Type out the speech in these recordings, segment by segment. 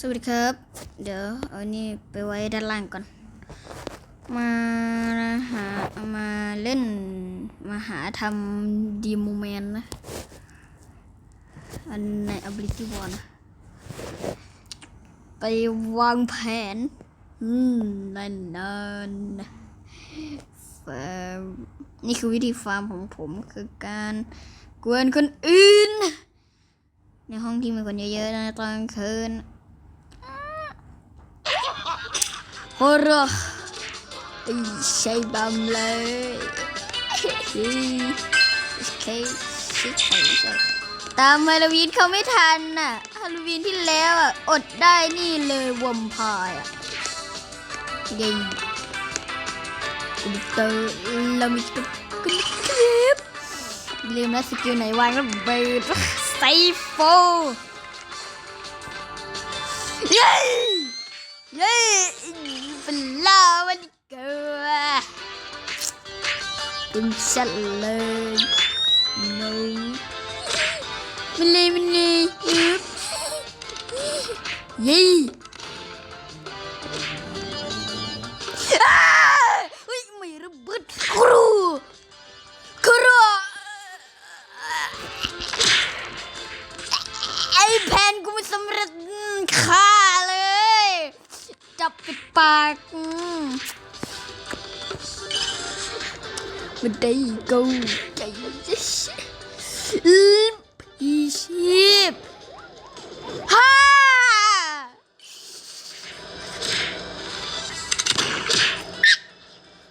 สวัสดีครับ เดี๋ยวเอานี่ไปไว้ด้านล่างก่อน มาหามาเล่นมาหาทำดีโมเมนต์นะ อันใน ability wall นะไปวางแผน อืมนั่นนั่นฟมนี่คือวิธีฟาร์มของผมคือการกวนคนอื่น ในห้องที่มีคนเยอะๆนะตอนกลางคืนโฮโรไอ้ใช้บำเลยเคชิคตามฮาโลวีนเขาไม่ทันน่ะฮาโลวีนที่แล้วอะอดได้นี่เลยวอมพายอะเย้กุลิเตอร์เรามีกุลิคลิปลืมแล้วสกิลไหนวางแล้วเบิร์ดไซโฟเย้เย้ flow and go. Inshallah. ปิดปากมันได้กูใจอืมอีชีพฮ่า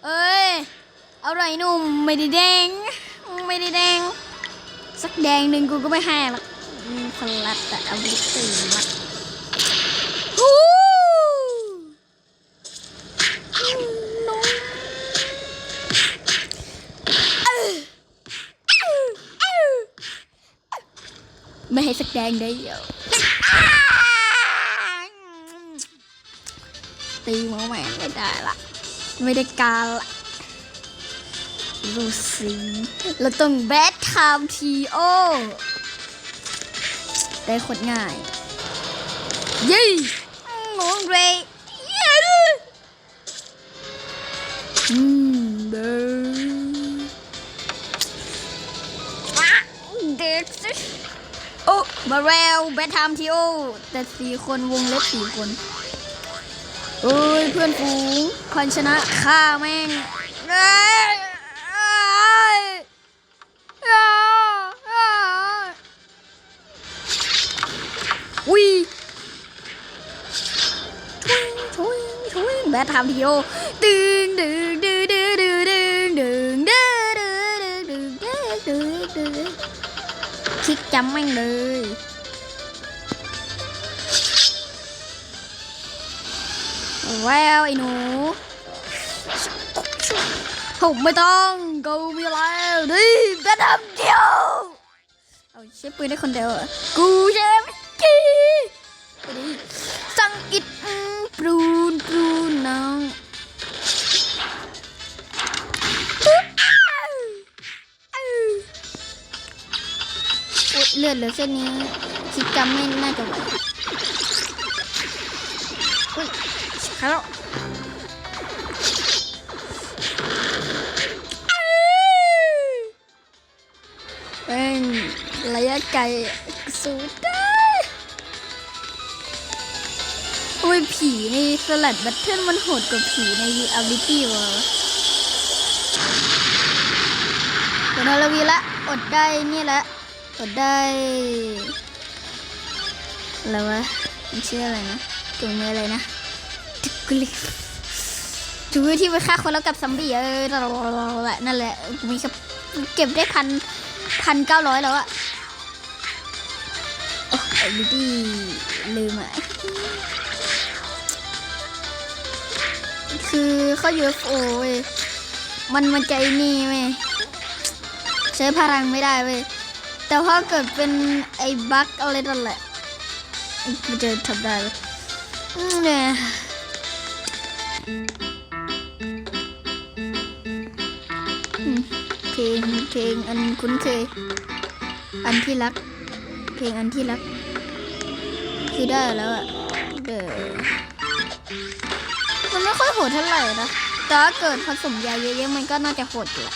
เอ้ยเอาไรหนุ่มไม่ได้แดง ไม่ได้แดง สักแดงหนึ่งกูก็ไม่ให้หรอกพลัดแต่เอาไปตื่นมา ดงได้เยอ้าตีหมอแหวนไม่ได้ละ ไม่ได้การละดูสิเราต้องแบทไทม์ทีโอ ได้โคตรง่ายเย้งงเรยเย้อืมเด้อ โอ้มาแล้วแบทไทม์ทีโอ แต่สี่คนวงเล็บสี่คนเอ้ยเพื่อนฝูงคนชนะฆ่าแม่งเอ้ยเอ้ยเอ้ยเอ้ยอุ้ยทวิงทวิงแบทไทม์ทีโอดึงดึงดึง จำแม่งเลยแววไอ้หนูผมไม่ต้องกูมีแล้วดิแบทไทำเดียวเอาใช้ปืนได้คนเดียวกูใช่ ลือดเหลือแค่นี้คิดจำไม่น่าจะไหวอุ้ยฮัลโหลอ้วเป็นระยะไกลสูดได้ทำไมผีในสลัดบัตเทิลมันโหดกว่าผีในวีอาริตี้วะเป็นฮาโลวีละ อดได้นี่ยละ อดได้อะไรวะมันชื่ออะไรนะจุงมืออะไรนะตึกกุลิจุงมือที่ไปฆ่าคนแล้วกับซัมบี้เออนั่นแหละมีแค่เก็บได้พันพันเก้าร้อยแล้วอะโอ้อาริตี้ลืมอะคือเขา UFO เว้ยมันมันใจนี่เว้ยใช้พลังไม่ได้เว้ย แต่พอเกิดเป็นไอ้บั๊กอะไรนั่นแหละมันจะทำได้เนี่ยเพลงเพลงอันคุ้นเคย อันที่รัก เพลงอันที่รัก คือได้แล้วอะเดอมันไม่ค่อยโหดเท่าไหร่นะแต่ถ้าเกิดผสมยาเยอะๆมันก็น่าจะโหดอยู่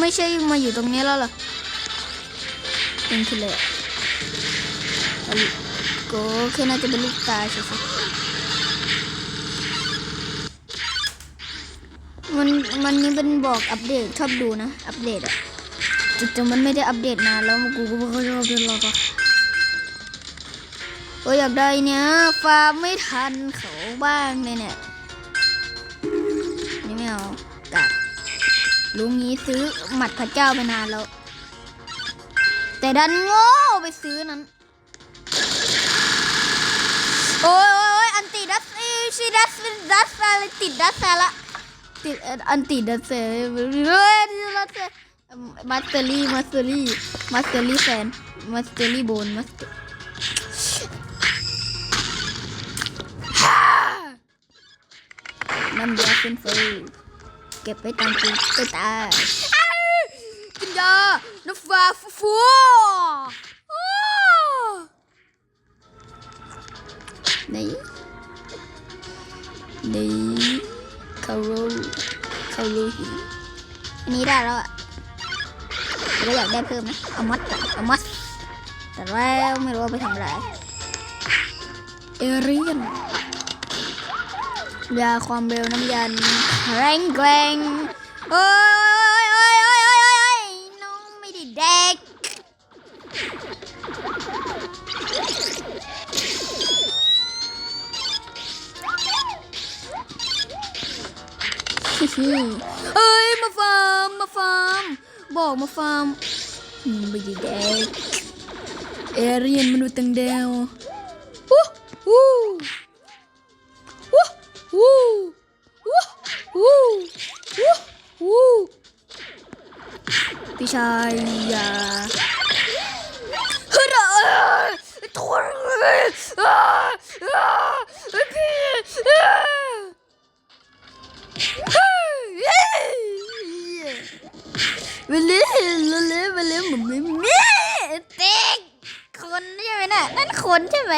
ไม่ใช่มาอยู่ตรงนี้แล้วหรอเป็นคือเลยก็แค่น่าจะเป็นลูกตาเฉยๆมันมันยังเป็นบอกอัปเดตชอบดูนะ อัปเดตอะแต่มันไม่ได้อัปเดตนานแล้วกูก็ไม่ค่อยชอบดูหรอกอะโอ้ยอยากได้เนี่ยฟาร์มไม่ทันเขาบ้างเลยเนี่ยนี่ไม่เอา ลุงนี้ซื้อหมัดพระเจ้าไปนานแล้ว แต่ดันโง่ไปซื้อนั้น โอ้ยโอ้ยโอ้ยอันติดัสอีชีดัสดัสอะไรติดดัสแซละติดอันติดัสแซเฮ้ยดัสแซมาสเตอรี่มาสเตอรี่มาสเตอรี่แฟนมาสเตอรี่โบนมาสเตอน้ำยาเป็นเฟ เก็บไว้ตามกูไปตายอ้าวกินยาน้ำฟ้าฟูฟูอ้าวนไหนเขารู้เขารู้หินอันนี้ได้แล้วอะก็อยากได้เพิ่มนะเอามัดก่อนเอามัดแต่แล้วไม่รู้ว่าไปทำอะไรเอเรียน ยาความเร็วน้ำยันแรงแกร่งโอ้ยโอ้ยโอ้ยโอ้ยโอ้ยโอ้ยน้องไม่ได้เด็กฮิฮิเอ้ยมาฟาร์มมาฟาร์มบอกมาฟาร์มไม่ได้เด็กเอเรียนมนุษย์ต่างดาววู้วู้ วู้วู้วู้วู้วู้พี่ชายอย่าฮ้ยเอ้ยทนเลยอ้าอ้าพี่อ้าเฮ้ยเลาเวลาเวลาเหมือนไม่มีติ๊กคนใช่ไหมน่ะนั่นคนใช่ไหม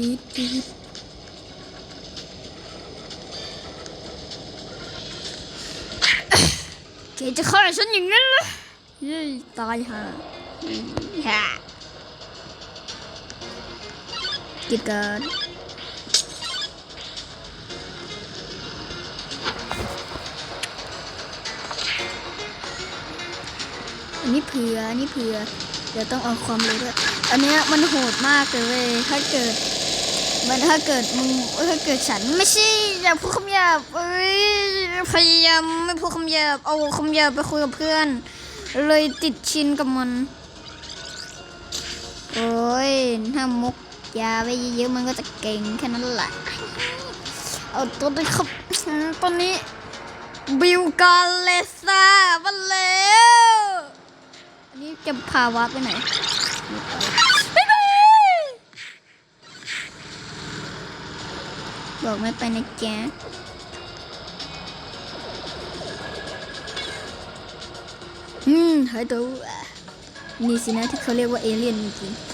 จีดจีดแกจะฆ่าฉันอย่างนั้นเหรอเย้ตายห่าฮ่ากิดกันอันนี้เผื่ออันนี้เผื่อเดี๋ยวต้องเอาความรู้ด้วยอันเนี้ยมันโหดมากเลย ถ้าเกิด มันถ้าเกิดมึงถ้าเกิดฉันไม่ใช่อย่าพูดคำหยาบเอ้ยพยายามไม่พูดคำหยาบเอาคำหยาบไปคุยกับเพื่อน เลยติดชินกับมันโอ้ยถ้ามุกยาไปเยอะๆมันก็จะเก่งแค่นั้นแหละเอาตัวนี้ครับตอนนี้บิวกาเลซ่ามาแล้วอันนี้จะพาวาไปไหนไม่ไป บอกไม่ไปนะแกอืมหายตัวนี่สินะที่เขาเรียกว่าเอเลี่ยนจริงๆ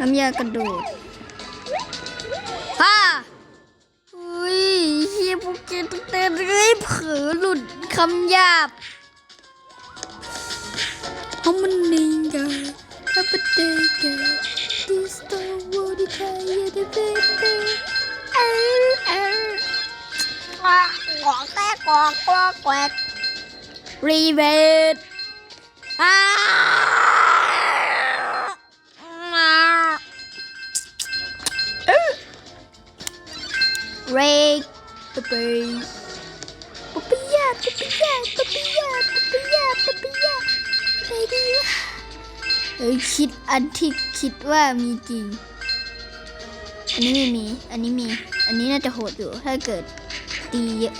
น้ำยากระโดด คำหยาบเพราะมันนิงกาฮับเดกาดิสโตวอดิคายเดเบเบเออเออกวอกแตกกวอกกวอกแกวกรีเวทอ้าเรกปะเปยปะ ปะปะปะยาปะปะยาปะปะยาปะปะยาอะไรดีวะเอ้ยคิดอันที่คิดว่ามีจริง อันนี้ไม่มี อันนี้มี อันนี้น่าจะโหดอยู่ ถ้าเกิดตีเยอะ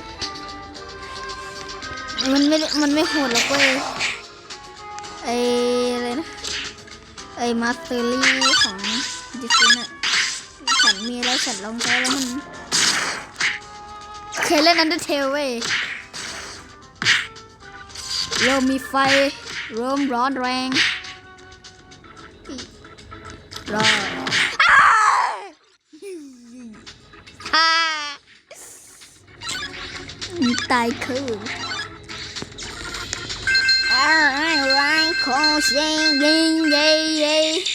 มันไม่ มันไม่โหดหรอกเว้ยไออะไรนะ ไอมาสเตอรี่ของดิสนีย์ฉันมีแล้วฉันลองใช้แล้วมันเคยเล่นอันเดอร์เทลเว้ย เริ่มมีไฟ เริ่มร้อนแรงรอฮ่าตายคืออะไรของเสียงยิงย่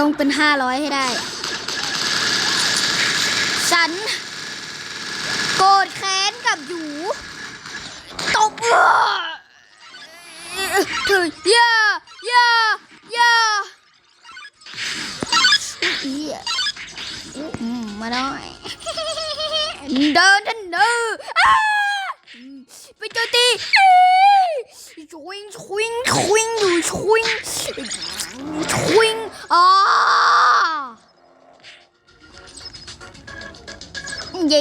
ต้องเป็นห้าร้อยให้ได้ ฉัน โกรธแค้นกับหยูตบเธออย่าอย่าอย่าอุ๊ยมาหน่อย เดินทันเดินไปเจอตีชวิงชวิงชวิงอยู่ชวิง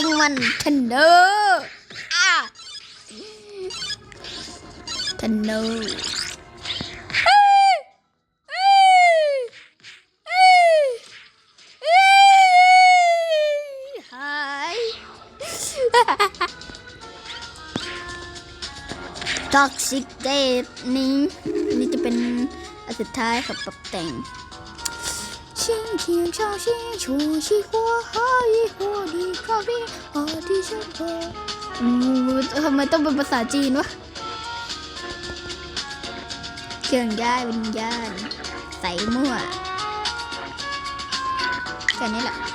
งมันทันเดอร์อะทันเดอร์หายท็อกซิกเดทนี้นี่จะเป็นอันสุดท้ายครับปรับแต่ง 心情上心处喜欢和疑惑的咖啡和的生活อืมทำไมต้องเป็นภาษาจีนวะเครื่องย้ายวิญญาณใส่มั่วแค่นี้แหละ